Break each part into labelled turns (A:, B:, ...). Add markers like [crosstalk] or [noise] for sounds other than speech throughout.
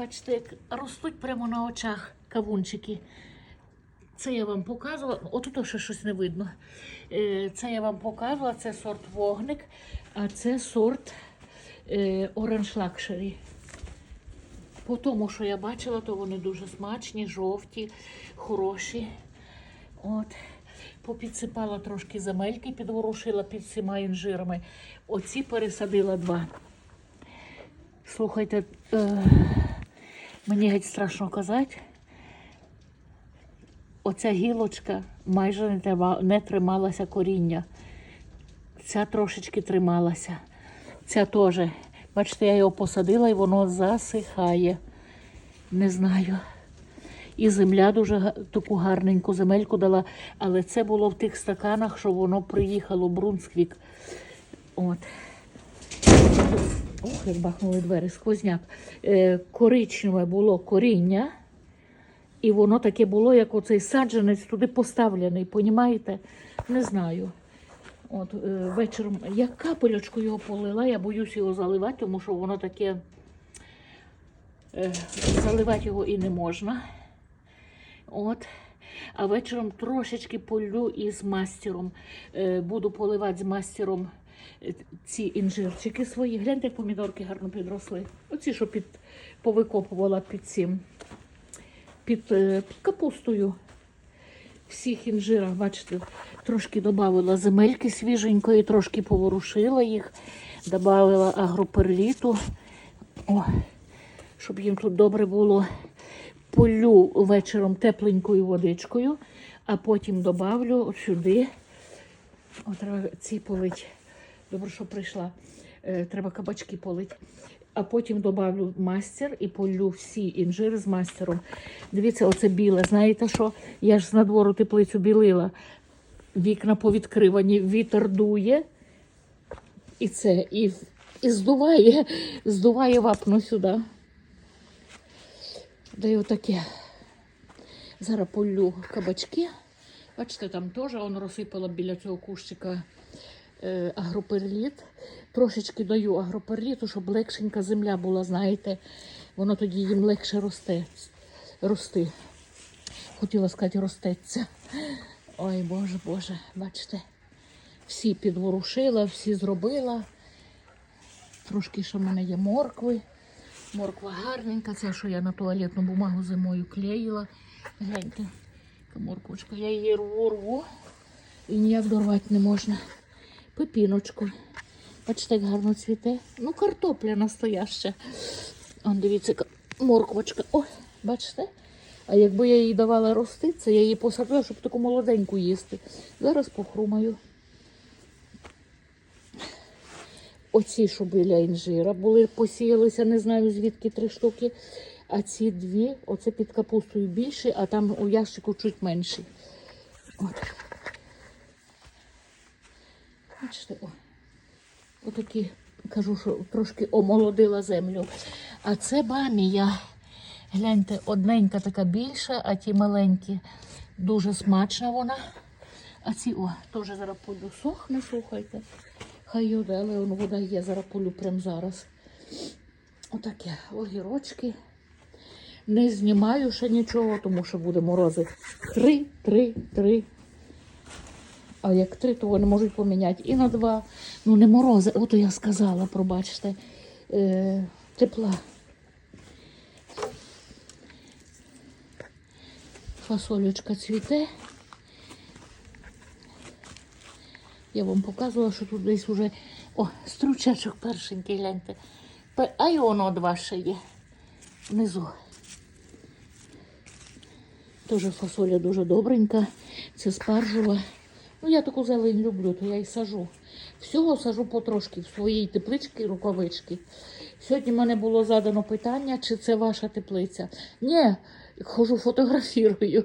A: Бачите, як ростуть прямо на очах кавунчики. Це я вам показувала. Отут ще щось не видно. Е, Це я вам показувала, це сорт вогник, а це сорт е, Orange Luxury. По тому, що я бачила, то вони дуже смачні, жовті, хороші. От. Попідсипала трошки земельки, підворушила під всіма інжирами. Оці пересадила два. Слухайте, е, мені геть страшно казати. Оця гілочка майже не, трима- не трималася коріння. Ця трошечки трималася. Ця теж. Бачите, я його посадила і воно засихає. Не знаю. І земля дуже таку гарненьку земельку дала, але це було в тих стаканах, що воно приїхало Брунсквік. От. Ох, як бахнули двері, сквозняк. Е, коричневе було коріння, і воно таке було, як оцей саджанець туди поставлений, понімаєте? Не знаю. От, е, вечором я капелечку його полила, я боюсь його заливати, тому що воно таке. Е, заливати його і не можна. От. А вечором трошечки полю із мастером. Буду поливати з мастером ці інжирчики свої. Гляньте, як помідорки гарно підросли. Оці, що під, повикопувала під цим, під, е, під капустою. Всіх інжирах, бачите, трошки додавала земельки свіженької, трошки поворушила їх, додавала агроперліту, О, щоб їм тут добре було. Полю вечором тепленькою водичкою, а потім добавлю сюди. О, треба ці. Добре, що прийшла. Е, треба кабачки полить. А потім добавлю мастер і полю всі інжири з мастером. Дивіться, оце біле. Знаєте що? Я ж з надвору теплицю білила. Вікна повідкривані, вітер дує. І це, і, і здуває, здуває вапно сюди. Да й отаке. Зараз полю кабачки. Бачите, там теж он розсипала біля цього кущика агроперліт. Трошечки даю агроперліту, щоб легшенька земля була, знаєте, воно тоді їм легше росте. Рости. Хотіла сказати, ростеться. Ой, Боже, Боже, бачите. Всі підворушила, всі зробила. Трошки ще в мене є моркви. Морква гарненька, це що я на туалетну бумагу зимою клеїла. Гляньте, морквочка. Я її рву, рву і ніяк дорвати не можна. Пепіночку. Бачите, як гарно цвіте. Ну, картопля настояща. Он дивіться, морквочка. О, бачите? А якби я їй давала рости, це я її посадила, щоб таку молоденьку їсти. Зараз похрумаю. Оці, що біля інжира, були, посіялися, не знаю звідки три штуки. А ці дві, оце під капустою більше, а там у ящику чуть менші. От. Бачите, о. Отакі, кажу, що трошки омолодила землю. А це бамія. Гляньте, одненька така більша, а ті маленькі. Дуже смачна вона. А ці, о, теж зараз полю сохне, слухайте. Хай йде, але воно вода є, зараз полю прямо зараз. Отаке, огірочки. Не знімаю ще нічого, тому що буде морози. Три, три, три. А як три, то вони можуть поміняти і на два. Ну, не морози, ото я сказала, пробачте. Е, тепла. Фасолючка цвіте. Я вам показувала, що тут десь уже. О, стручачок першенький, гляньте. А й воно два ще є. Внизу. Теж фасоля дуже добренька. Це спаржева. Ну, я таку зелень люблю, то я і сажу. Всього сажу потрошки в своїй тепличці рукавички. Сьогодні мене було задано питання, чи це ваша теплиця. Ні, хожу фотографірую.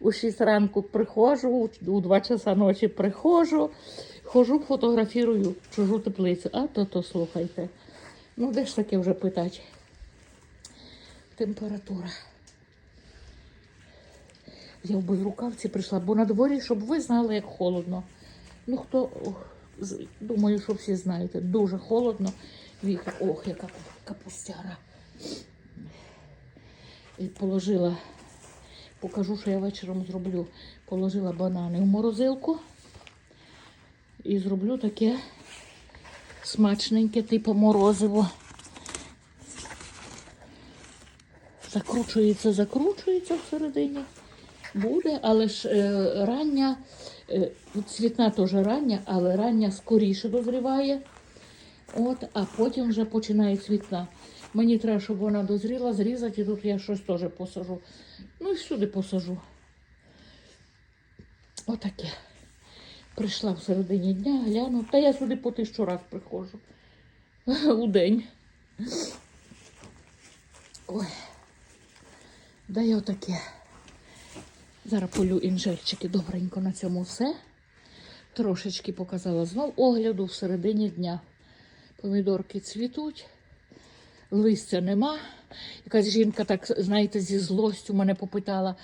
A: У 6 ранку приходжу, у 2 часа ночі приходжу, хожу, фотографірую чужу теплицю. А то то слухайте. Ну, де ж таке вже питати? Температура. Я в безрукавці прийшла, бо на дворі, щоб ви знали, як холодно. Ну, хто, думаю, що всі знаєте, дуже холодно. Віка, ох, яка капустяра. І положила, покажу, що я вечором зроблю. Положила банани в морозилку і зроблю таке смачненьке, типу морозиво. Закручується, закручується всередині. Буде, але ж е, рання, е, цвітна теж рання, але рання скоріше дозріває. От, а потім вже починає цвітна. Мені треба, щоб вона дозріла, зрізати, і тут я щось теж посажу. Ну і всюди посажу. Отаке. Прийшла в середині дня, гляну. Та я сюди по тисячу раз приходжу [laughs] у день. Ой. Да я отаке. Зараз полю інжельчики добренько на цьому все. Трошечки показала знов огляду в середині дня. Помідорки цвітуть, листя нема. Якась жінка, так, знаєте, зі злостю мене попитала,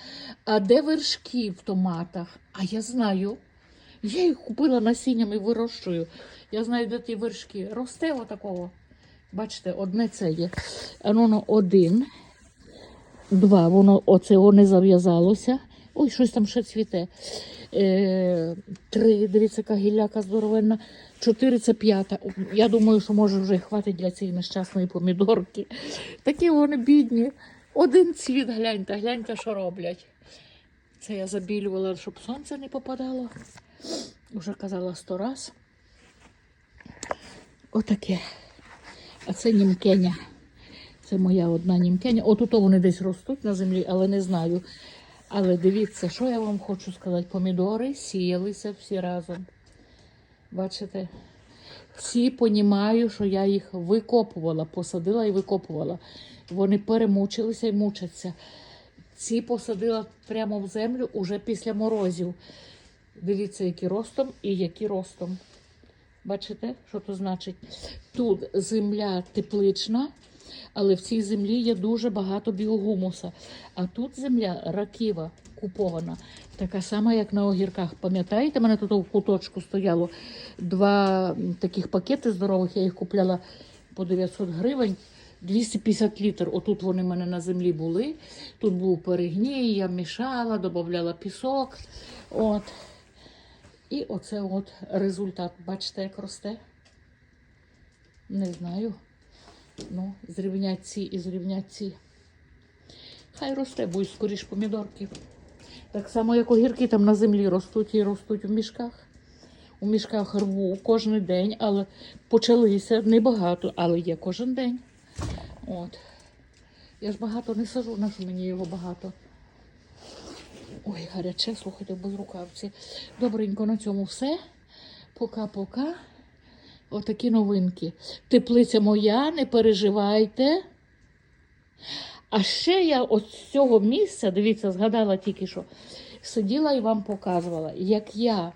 A: а де вершки в томатах? А я знаю. Я їх купила насінням і вирощую. Я знаю, де ті вершки. Росте отакого. Бачите, одне це є. Воно один, два, воно оце не зав'язалося. Ой, щось там ще цвіте. Е, три, дивіться, яка гілляка здоровенна. Чотири це п'ята. Я думаю, що може вже хватить для цієї нещасної помідорки. Такі вони бідні. Один цвіт, гляньте, гляньте, що роблять. Це я забілювала, щоб сонце не попадало. Уже казала сто раз. Отаке. А це німкеня. Це моя одна німкеня. Отут вони десь ростуть на землі, але не знаю. Але дивіться, що я вам хочу сказати. Помідори сіялися всі разом. Бачите? Всі понімаю, що я їх викопувала, посадила і викопувала. Вони перемучилися і мучаться. Ці посадила прямо в землю уже після морозів. Дивіться, які ростом і які ростом. Бачите, що то значить? Тут земля теплична, але в цій землі є дуже багато біогумуса. А тут земля раківа, купована, така сама, як на огірках. Пам'ятаєте, мене тут в куточку стояло два таких пакети здорових, я їх купляла по 900 гривень. 250 літр. Отут вони в мене на землі були. Тут був перегній, я мішала, додавала пісок. От. І оце от результат. Бачите, як росте? Не знаю. Ну, зрівнять ці і зрівнять ці. Хай росте, будуть скоріш помідорки. Так само, як огірки там на землі ростуть і ростуть у мішках. У мішках рву кожен день, але почалися небагато, але є кожен день. От. Я ж багато не сажу, на що мені його багато. Ой, гаряче, слухайте, без рукавці. Добренько на цьому все. Пока-пока. Отакі новинки. Теплиця моя, не переживайте. А ще я от з цього місця, дивіться, згадала тільки що, сиділа і вам показувала, як я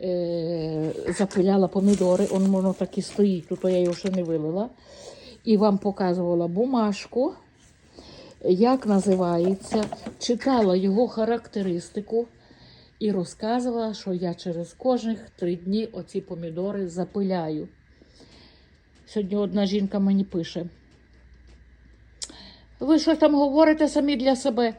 A: е, запиляла помідори, он воно так і стоїть, тут я його ще не вилила. І вам показувала бумажку, як називається, читала його характеристику і розказувала, що я через кожних три дні оці помідори запиляю. Сьогодні одна жінка мені пише. Ви що там говорите самі для себе?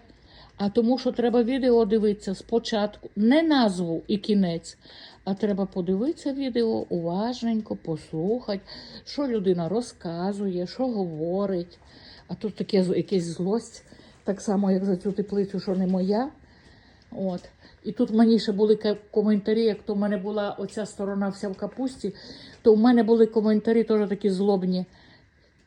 A: А тому, що треба відео дивитися спочатку, не назву і кінець, а треба подивитися відео уважненько, послухати, що людина розказує, що говорить. А тут таке якась злость, так само, як за цю теплицю, що не моя. От. І тут мені ще були коментарі, як то в мене була оця сторона вся в капусті, то в мене були коментарі теж такі злобні.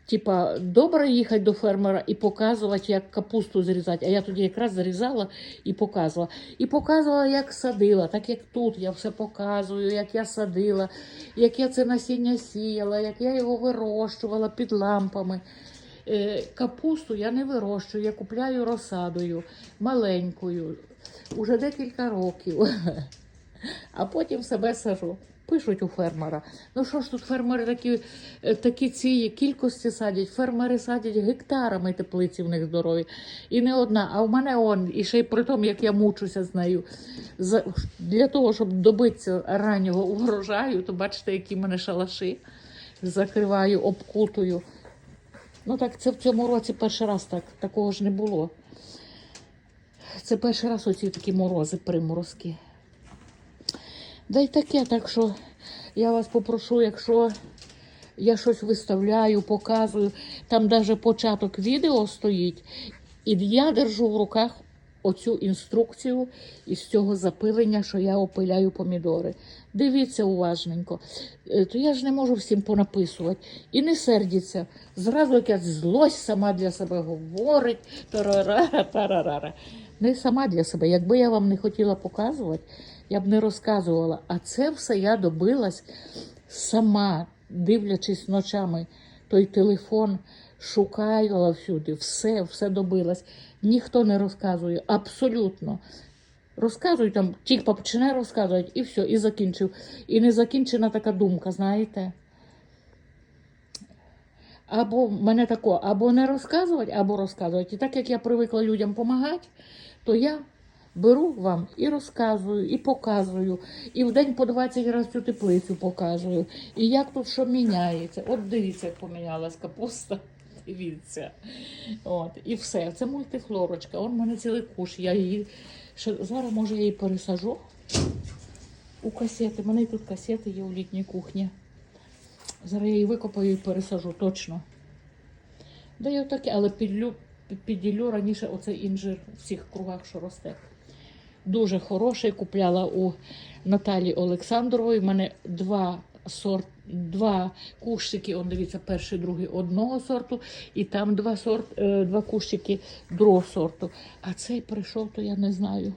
A: Типа, добре їхати до фермера і показувати, як капусту зрізати. А я тоді якраз зарізала і показувала. І показувала, як садила, так як тут я все показую, як я садила, як я це насіння сіяла, як я його вирощувала під лампами. Е, Капусту я не вирощую, я купляю розсадою, маленькою, уже декілька років. А потім себе сажу. Пишуть у фермера. Ну що ж тут фермери такі, е, такі ці кількості садять. Фермери садять гектарами теплиці в них здорові. І не одна. А в мене он, і ще й при тому, як я мучуся з нею. Для того, щоб добитися раннього урожаю, то бачите, які в мене шалаші. Закриваю, обкутую. Ну так це в цьому році перший раз так, такого ж не було. Це перший раз оці такі морози, приморозки. Да й таке, так що я вас попрошу, якщо я щось виставляю, показую, там навіть початок відео стоїть, і я держу в руках оцю інструкцію із цього запилення, що я опиляю помідори. Дивіться уважненько. Е, То я ж не можу всім понаписувати. І не сердіться. Зразу якась злость сама для себе говорить. Тарарара, тарарара. Не сама для себе. Якби я вам не хотіла показувати, я б не розказувала. А це все я добилась сама, дивлячись ночами той телефон, шукала всюди, все, все добилась. Ніхто не розказує, абсолютно. Розказуй там, тільки почне розказувати, і все, і закінчив. І не закінчена така думка, знаєте. Або мене тако, або не розказувати, або розказувати. І так як я привикла людям допомагати, то я беру вам і розказую, і показую, і в день по 20 разів цю теплицю показую. І як тут що міняється. От дивіться, як помінялась капуста. [laughs] Дивіться. От, і все. Це мультифлорочка. Он в мене цілий куш. Я її зараз, може, я її пересажу у касети. У мене тут касети є у літній кухні. Зараз я її викопаю і пересажу, точно. Да я таке, але підлю, підділю раніше оцей інжир в всіх кругах, що росте. Дуже хороший. Купляла у Наталі Олександрової. У мене два сорт, два кущики, он дивіться, перший, другий одного сорту, і там два, сорт, е, два кущики другого сорту. А цей прийшов, то я не знаю.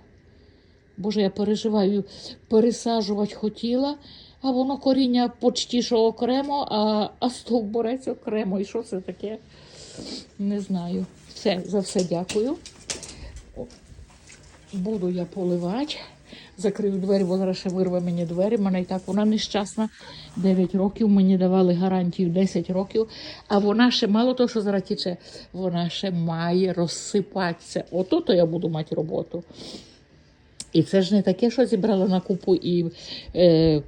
A: Боже, я переживаю, пересаджувати хотіла, а воно коріння почти що окремо, а, а стовбурець окремо. І що це таке? Не знаю. Все, за все дякую. Буду я поливати. Закрию двері, зараз ще вирве мені двері. Мене і так вона нещасна. 9 років мені давали гарантію 10 років. А вона ще мало того, що зараз тіче, вона ще має розсипатися. Ото то я буду мати роботу. І це ж не таке, що зібрала на купу і. Е,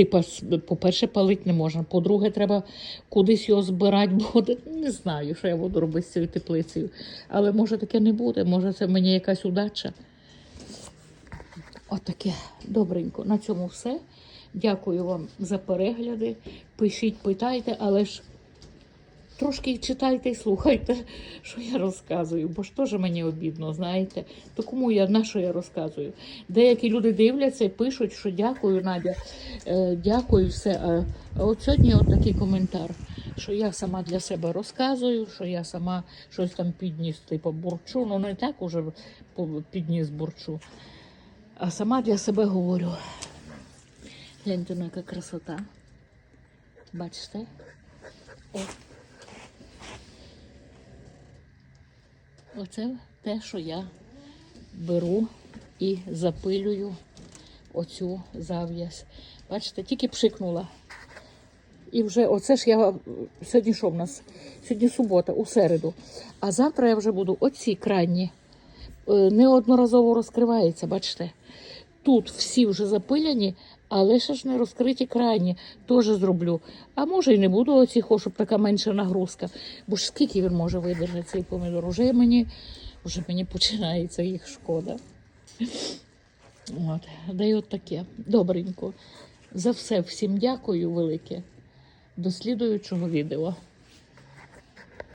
A: Типа, по-перше, палити не можна. По-друге, треба кудись його збирати буде. Не знаю, що я буду робити з цією теплицею. Але може таке не буде, може це мені якась удача. Отаке добренько. На цьому все. Дякую вам за перегляди. Пишіть, питайте, але ж трошки читайте і слухайте, що я розказую, бо ж теж мені обідно, знаєте. То кому я на що я розказую? Деякі люди дивляться і пишуть, що дякую, Надя, е, дякую, все. А, от сьогодні от такий коментар, що я сама для себе розказую, що я сама щось там підніс, типу бурчу. Ну не так уже підніс бурчу. А сама для себе говорю. Гляньте, ну, яка красота. Бачите? О. Оце те, що я беру і запилюю оцю зав'язь. Бачите, тільки пшикнула. І вже оце ж я сьогодні що в нас? Сьогодні субота, у середу. А завтра я вже буду оці крайні. Е, Неодноразово розкривається, бачите. Тут всі вже запиляні, але ще ж не розкриті крайні. Теж зроблю. А може і не буду оці, щоб така менша нагрузка. Бо ж скільки він може видержати цей помідор? Уже мені, вже мені починається їх шкода. От, да й от таке. Добренько. За все всім дякую велике. До слідуючого відео.